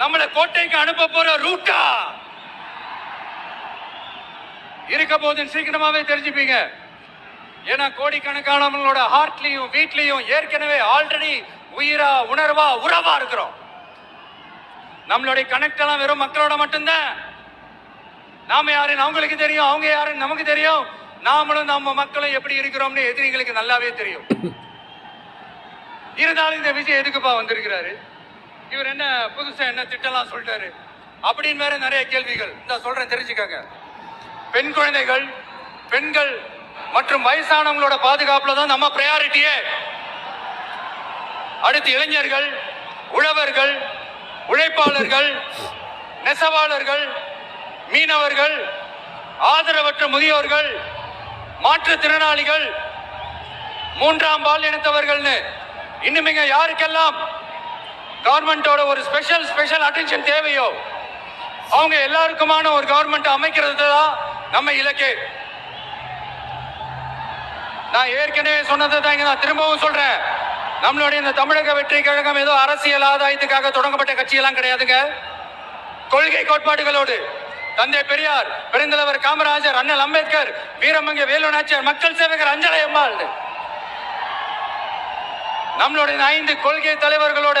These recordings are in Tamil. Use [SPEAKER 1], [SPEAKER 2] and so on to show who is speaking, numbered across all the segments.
[SPEAKER 1] நம்மளை கோட்டைக்கு அனுப்ப போற ரூட்டா இருக்க போது சீக்கிரமாவே தெரிஞ்சுப்பீங்க. ஏன்னா கோடிக்கணக்கானவங்களோட ஹார்ட்லயும் வீட்லயும் ஏற்கனவே ஆல்ரெடி உயிரா உணர்வா உறவா இருக்கிறோம். நம்மளுடைய கனெக்ட் எல்லாம் வெறும் மக்களோட மட்டும்தான். நாம யாருன்னு அவங்களுக்கு தெரியும் அவங்க யாருன்னு நமக்கு தெரியும். நாமளும் நம்ம மக்களும் எப்படி இருக்கிறோம்னு எதிரிகளுக்கு நல்லாவே தெரியும். இருந்தாலும் இந்த விஜய் எதுக்குப்பா வந்திருக்கிறாரு? இவர் என்ன புதுசா என்ன திட்டம்லாம் சொல்லிட்டாரு அப்படின்னு வேற நிறைய கேள்விகள். இந்த சொல்றேன் தெரிஞ்சுக்கங்க. பெண் குழந்தைகள் பெண்கள் மற்றும் வயசானவங்களோட பாதுகாப்புல தான் நம்ம ப்ரையாரிட்டியே அடுத்து இளைஞர்கள் உழவர்கள் உழைப்பாளர்கள் நெசவாளர்கள் மீனவர்கள் ஆதரவற்ற முதியோர்கள் மாற்றுத்திறனாளிகள் மூன்றாம் பால் இனத்தவர்கள்னு. இன்னுமிங்க யாருக்கெல்லாம் கவர்மெண்டோட ஒரு ஸ்பெஷல் ஸ்பெஷல் அட்டென்ஷன் தேவையோ? அவங்க எல்லாருக்குமான ஒரு கவர்மெண்ட் அமைக்கிறது தான் நம்ம இலக்கு. நான் ஏற்கனவே சொன்னதை தான் நான் திரும்பவும் சொல்றேன். நம்மளுடைய இந்த தமிழக வெற்றி கழகம் ஏதோ அரசியல் ஆதாயத்துக்காக தொடங்கப்பட்ட கட்சியெல்லாம் கிடையாதுங்க. கொள்கை கோட்பாடுகளோடு தந்தை பெரியார் பெருந்தலைவர் காமராஜர் அண்ணல் அம்பேத்கர் வீரமங்க வேலு நாச்சியார் மக்கள் சேவகர் அஞ்சலை அம்மாள் நம்மளுடைய ஐந்து கொள்கை தலைவர்களோட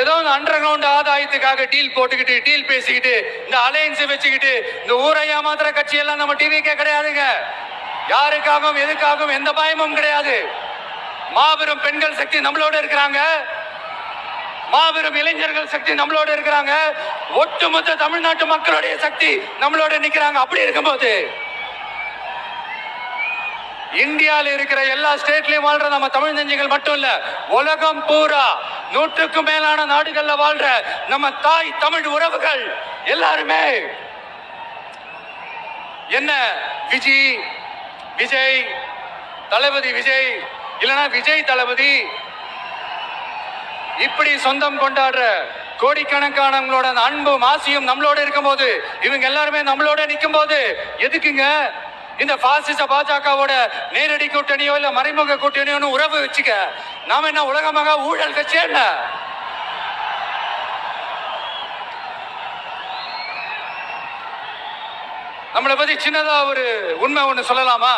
[SPEAKER 1] ஏதோ இந்த அண்டர் கிரவுண்ட் ஆதாயத்துக்காக டீல் போட்டுக்கிட்டு டீல் பேசிக்கிட்டு இந்த அலையன்ஸ் வச்சுக்கிட்டு இந்த ஊரை ஏமாத்துற கட்சி எல்லாம் நம்ம டிவிக்கே கிடையாதுங்க. யாருக்காகவும் எதுக்காகவும் எந்த பயமும் கிடையாது. மாபெரும் பெண்கள் சக்தி நம்மளோட இருக்கிறாங்க. மாபெரும் இளைஞர்கள் சக்தி நம்மளோட இருக்கிறாங்க. ஒட்டுமொத்த தமிழ்நாட்டு மக்களுடைய சக்தி நம்மளோட நிக்கிறாங்க. அப்படி இருக்கும்போது இந்தியாவில் இருக்கிற எல்லா ஸ்டேட்லயும் வாழ்ற நம்ம தமிழ் நெஞ்சங்கள் மட்டும் இல்ல உலகம் பூரா நூற்றுக்கும் மேலான நாடுகள்ல வாழ்ற நம்ம தாய் தமிழ் உறவுகள் எல்லாருமே. என்ன விஜி விஜய் தளபதி விஜய் இல்லனா விஜய் தளபதி இப்படி சொந்தம் கொண்டாடுற கோடிக்கணக்கானவங்களோட அன்பும் ஆசையும் நம்மளோட இருக்கும் போது இவங்க எல்லாருமே நம்மளோட நிற்கும் போது எதுக்குங்க? இந்த பாசிச பாஜகவோட நேரடி கூட்டணியோ இல்ல மறைமுக கூட்டணியோன்னு உறவு வச்சுக்க நாம என்ன உலகமாக ஊழல் கட்சி என்ன? நம்மளை பத்தி சின்னதா ஒரு உண்மை ஒண்ணு சொல்லலாமா?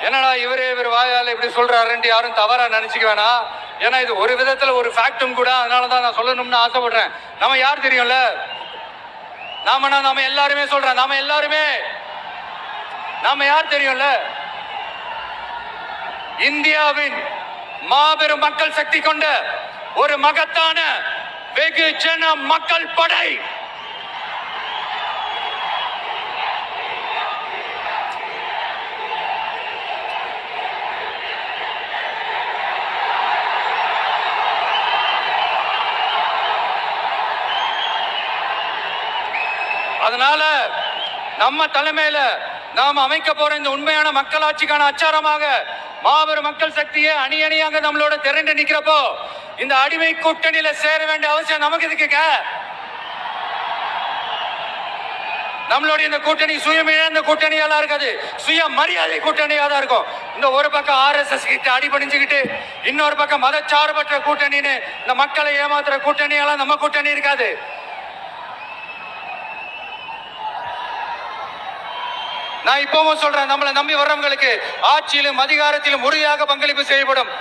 [SPEAKER 1] என்னடா இவரே இவர் வாயால் இப்படி சொல்றாருன்னு யாரும் தவறா நினைச்சுக்க வேணாம் ஏன்னா இது ஒரு விதத்துல ஒரு ஃபேக்டும் கூட அதனால தான் நான் சொல்லணும்னு ஆசைப்படுறேன். நம்ம யார் தெரியும்ல? நாம நாம எல்லாருமே சொல்றேன் நாம எல்லாருமே நாம யார் தெரியும்ல? இந்தியாவின் மாபெரும் மக்கள் சக்தி கொண்ட ஒரு மகத்தான வெகுஜன மக்கள் படை. அதனால நம்ம தலைமையில நாம் அமைக்க போற இந்த உண்மையான மக்களாட்சிக்கான அச்சாரமாக மாபெரும் மக்கள் சக்தியை அணி அணியாக நம்மளோட திரண்டு நிக்கிறப்போ இந்த அடிமை கூட்டணியில சேர வேண்டிய அவசியம் நமக்கு இருக்குங்க நம்மளுடைய இந்த கூட்டணி சுயமிழந்த கூட்டணியெல்லாம் இருக்காது. சுய மரியாதை கூட்டணியா தான் இருக்கும். இந்த ஒரு பக்கம் ஆர்எஸ்எஸ் கிட்ட அடிபணிஞ்சுக்கிட்டு இன்னொரு பக்கம் மதச்சார்பற்ற கூட்டணின்னு இந்த மக்களை ஏமாத்துற கூட்டணியெல்லாம் நம்ம கூட்டணி இருக்காது. நான் இப்பவும் சொல்றேன் நம்மளை நம்பி வர்றவங்களுக்கு ஆட்சியிலும் அதிகாரத்திலும் உறுதியாக பங்களிப்பு செய்யப்படும்.